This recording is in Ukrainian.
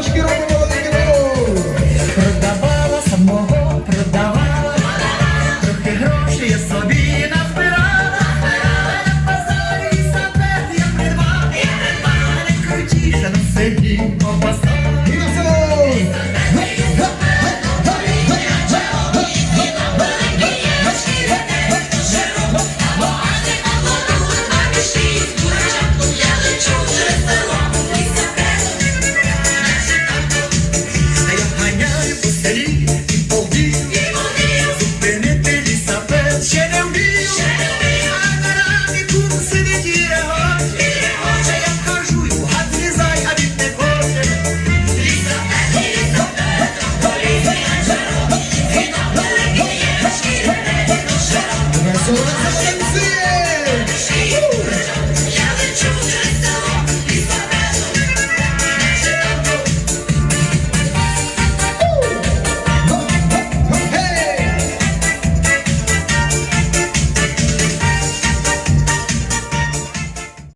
Трошки робимо великий рух. Продавала самого, продавала, трохи грошей я собі назбирала, на базарі і я придбала, я придбала, найкрутіше на селі, побасала.